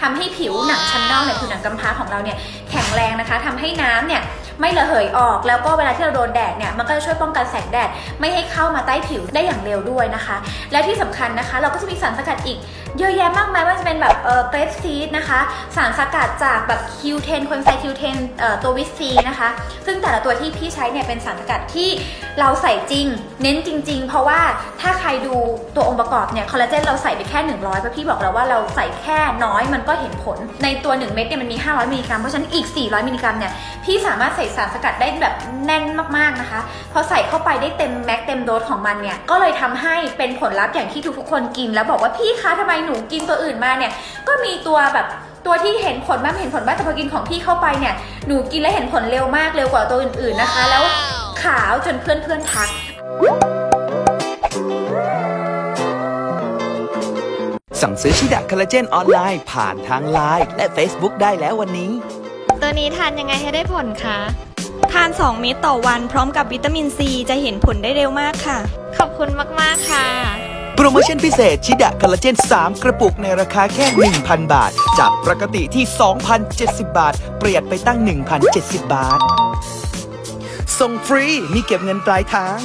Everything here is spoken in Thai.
ทำให้ผิวหนังชั้นนอกเนี่ยผิวหนังกำพร้าของเราเนี่ยแข็งแรงนะคะทำให้น้ำเนี่ย ไม่ระเหยออก แล้วก็เวลาที่เราโดนแดดเนี่ยมันก็จะช่วยป้องกันแสงแดดไม่ให้เข้ามาใต้ผิวได้อย่างเร็วด้วยนะคะ และที่สำคัญนะคะ เราก็จะมีสารสกัดอีกเยอะแยะมากมายว่าจะเป็นแบบเอ่อเกรปซีดนะคะ สารสกัดจากแบบคิวเทนคนไซคิวเทนเอ่อตัววิซีนะคะ ซึ่งแต่ละตัวที่พี่ใช้เนี่ยเป็นสารสกัดที่เราใส่จริง เน้นจริง ๆ เพราะว่าถ้าใครดูตัวองค์ประกอบเนี่ยคอลลาเจนเราใส่ไปแค่ 100เพราะพี่บอกแล้วว่าเราใส่แค่น้อยมันก็เห็นผล ในตัว 1 เม็ดเนี่ยมันมี 500มิลลิกรัมเพราะฉะนั้นอีก 400มิลลิกรัมเนี่ยพี่สามารถใส่สารสกัดได้แบบแน่นมากๆนะคะพอใส่เข้าไปได้เต็มแม็กเต็มโดสของมันเนี่ยก็เลยทำให้เป็นผลลัพธ์อย่างที่ทุกๆคนกิน แล้วบอกว่าพี่คะทำไมหนูกินตัวอื่นมาเนี่ยก็มีตัวแบบตัวที่เห็นผลบ้างไม่เห็นผลบ้างแต่พอกินของพี่เข้าไปเนี่ยหนูกินแล้วเห็นผลเร็วมากเร็วกว่าตัวอื่นๆนะคะ แล้วขาวจนเพื่อนๆทักสั่งซื้อชิดะคอลลาเจนออนไลน์ผ่านทางไลน์และ Facebook ได้แล้ววันนี้ ตัวนี้ทานยังไงให้ได้ผลคะ ทาน 2 เม็ดต่อวันพร้อมกับวิตามินซีจะเห็นผลได้เร็วมากค่ะ ขอบคุณมาก ๆ ค่ะ โปรโมชั่นพิเศษชิดะคอลลาเจน 3 กระปุกในราคาแค่ 1,000 บาท จากปกติที่ 2,070 บาท เปรียดไปตั้ง 1,070 บาท ส่งฟรีมีเก็บเงินปลายทาง